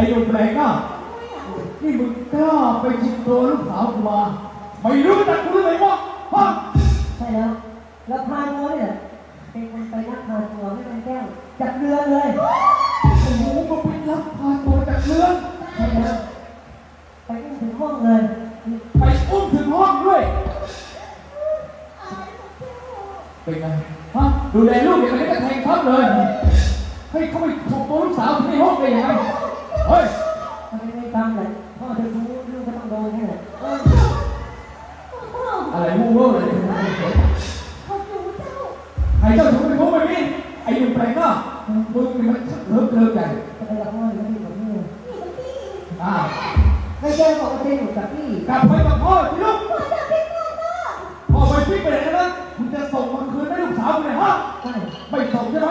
แปลกหน้านี่มึงกล้าไปชิงตัวลูกสาวกูมาไม่รู้จักกูเลยมั้งฮะใช่แล้ว แล้วพาตัวเนี่ย เป็นคนไปนักพาตัวไม่เป็นแก้วจับเรือเลยโอ้โหมึงไปรับพาตัวจากเรือนใช่แล้วไปอุ้มถึงห้องเลย ไปอุ้มถึงห้องด้วย เป็นไงฮะดูแลลูกอย่างไรก็แทงทับเลย ให้เขาไปถูกตัวลูกสาวในห้องได้ยังไง เฮ้ยทำไมไม่ฟังเลยพ่อเธอรู้ลูกก็ต้องโดนแค่ไหนเอออะไรมูเวอร์เลยใครเจ้าชู้เป็นพวกแบบนี้ไอ้หนุ่มแปลกหน้ามึงนี่มันเลิกเลิกใหญ่จะไปรับพ่อหรือไม่กับพี่อ่าไม่แก้วบอกว่าเจ๊หนูกับพี่กลับไปกับพ่อสิลูกพ่อไปพิกไปไหนนะคุณจะส่งมันคืนให้ลูกสาวคุณไหนฮะใช่ไม่ส่งใช่ไหม